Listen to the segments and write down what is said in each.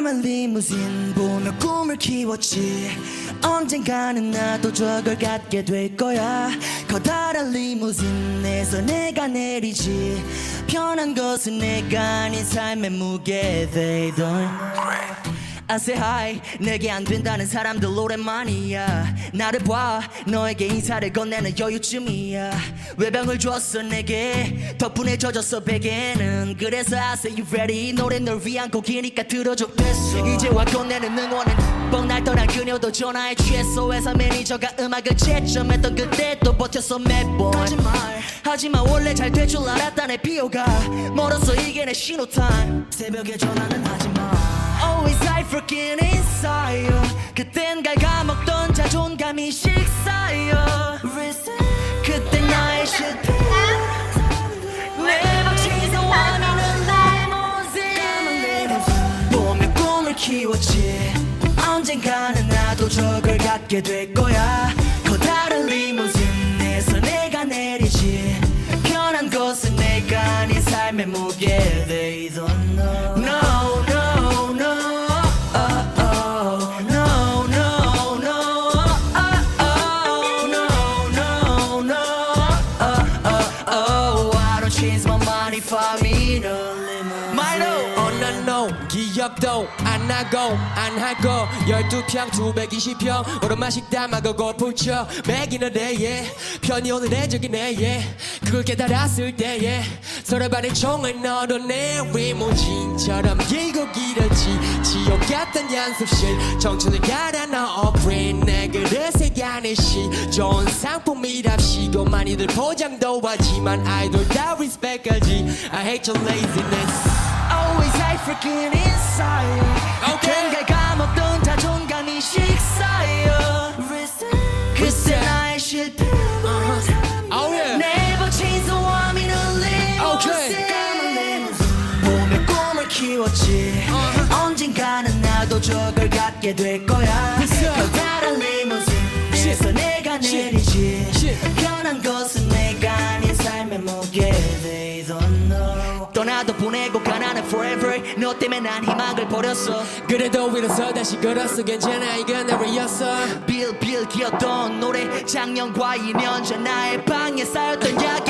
까만 리무진 보며 꿈을 키웠지. 언젠가는 나도 저걸 갖게 될 거야. 커다란 리무진에서 내가 내리지. 편한 것은 내가 아닌 삶의 무게 They don't I say hi. 내게 안 된다는 사람들 오랜만이야. 나를 봐. 너에게 인사를 건네는 여유쯤이야. 외병을 줬어 내게. 덕분에 젖었어 베개는. 그래서 I say you ready? 이 노래 널 위한 곡이니까 들어줘. 이제와 건네는 응원은 뻥날 떠난 그녀도 전화에 취했어 회사 매니저가 음악을 채점했던 그때도 버텼어 매번. 하지말 하지만 원래 잘 될 줄 알았다네 비호가. 멀었어 이게 내 신호탄. 새벽에 전화는 하지마 Always I freaking inside. 그땐 갉아먹던 자존감이 식사여. 그때 나의 실패. 내 박치서 원하는 리무진 보며 꿈을 키웠지. 언젠가는 나도 저걸 갖게 될 거야. 커다란 리무진에서 내가 내리지. 편한 것은 내가 아닌 삶의 무게 change my mind if I'm in a limousine 마이너 어난노 기억도 안 나고 안 하고. 열두 평 220평 오랜만 식당하고 골프쳐 매기는 데에 편이 오는 애적이네 예. 그걸 깨달았을 때에 서로 반의 총을 너도 내 리무진처럼 길고 길어지 지옥 같은 연습실 청춘을 갈아 넣어 브랜 내 그릇에 가는 시 좋은 상품이랍시고 많이들 포장도 하지만 아이돌 다 리스펙하지 I hate your laziness Always I freaking inside Okay. 갉아먹던 자존감이 식사여 키웠지 언젠가는 나도 저걸 갖게 될 거야. 커다란 리무진에서 Shit. 내가. 내리지. 편한 것은 내가 아닌 삶의 무게 They don't know 떠나도 보내고 가나는 forever 너 때문에 난 희망을 버렸어 그래도 일어서 다시 걸었어 괜찮아 이건 내일이었어 빌빌 기었던 노래 작년과 2년 전 나의 방에 쌓였던 향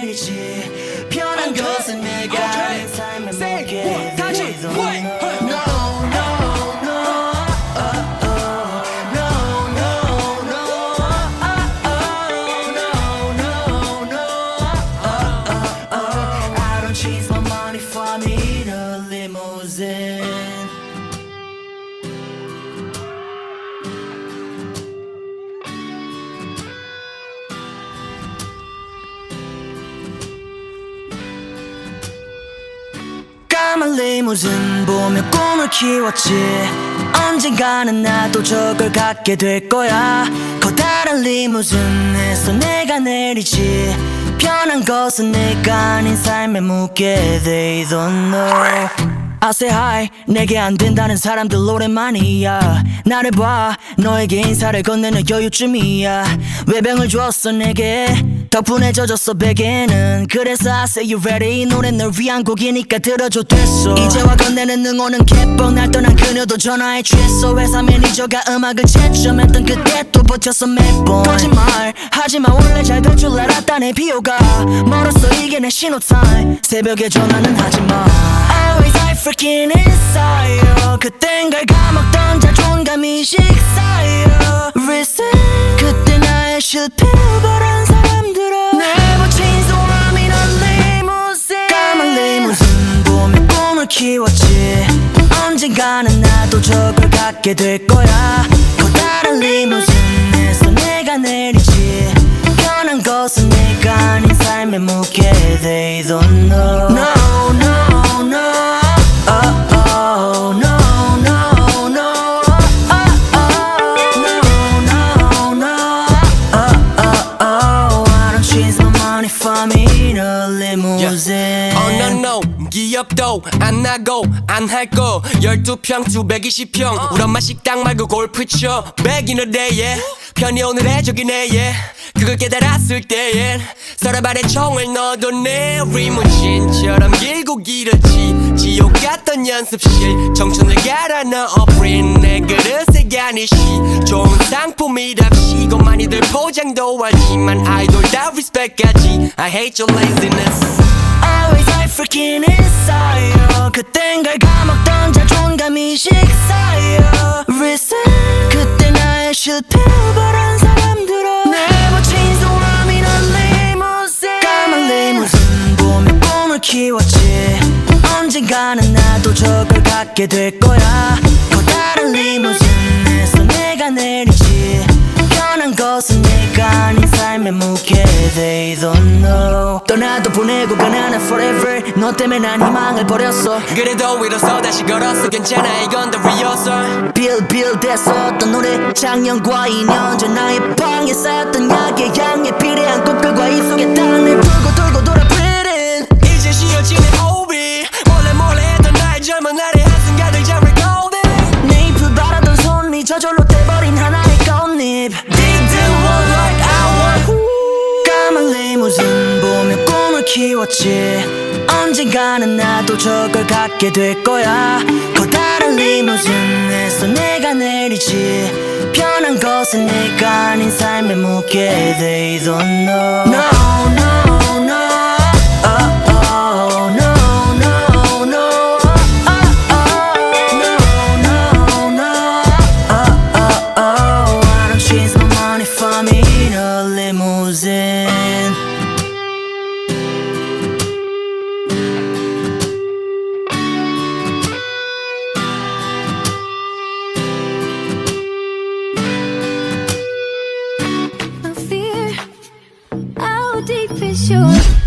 내가 까만 리무진 보며 꿈을 키웠지. 언젠가는 나도 저걸 갖게 될 거야. 커다란 리무진에서 내가 내리지. 편한 것은 내가 아닌 삶의 무게. They don't know. I say hi. 내게 안 된다는 사람들 오랜만이야. 나를 봐. 너에게 인사를 건네는 여유쯤이야. 외병을 줬어 내게 덕분에 젖었어 베개는. 그래서 I say you ready. 이 노래 널 위한 곡이니까 들어줘 됐어. 이제와 건네는 응원은 개뻥 날 떠난 그녀도 전화에 취했어. 회사 매니저가 음악을 채점했던 그때 또 버텼어 매번 거짓말 하지만 원래 잘 될 줄 알았다네 비호가. 멀었어 이게 내 신호탄 새벽에 전화는 하지마. Always I freaking inside 그땐 갉아먹던 자존감이 식사여 Reset. 그때 나의 실패 키웠지. 언젠가는 나도 저걸 갖게 될 거야. 커다란 리무진 기억도 안 나고 안 할거 12평 220평. 우리 엄마 식당 말고 골프 쳐. Back in the day yeah 편히 오늘의 적이네 yeah 그걸 깨달았을 때엔 서랍 안에 총을 넣어도 내 리무진처럼 길고 길었지. 지옥 같던 연습실 청춘을 갈아 넣어 버린 내 그릇에 가니시 좋은 상품이랍시고 많이들 포장도 하지만 아이돌 다 리스펙하지. I hate your laziness Freaking inside 그땐 걸 까먹던 자존감이 식사여 Reset 그때 나의 실패 바란 사람들아 world in a limousine 까만 리무진 보며 꿈을 키웠지. 언젠가는 나도 저걸 갖게 될 거야. 커다란 리무진에서 내가 내리지 편한 것은 내가 아닌 삶의 무게 They don't know 떠나도 보내고 가난한 forever. 너 때문에 난 희망을 버렸어. 그래도 일어서 다시 걸었어. 괜찮아 이건 다 rehearsal 빌빌 됐었던 노래. 작년과 2년 전 나의 방에 쌓였던 약의 향에 비례한 꽃들과 입속에 땅을 돌고 돌고 돌아 pretty 이제 쉬어지는 호흡이 몰래 몰래 했던 나의 젊은 날의 키웠지. 언젠가는 나도 저걸 갖게 될 거야. 커다란 리무진에서 내가 내리지. 편한 것은 내가 아닌 삶의 무게. They don't know. No no oh, 就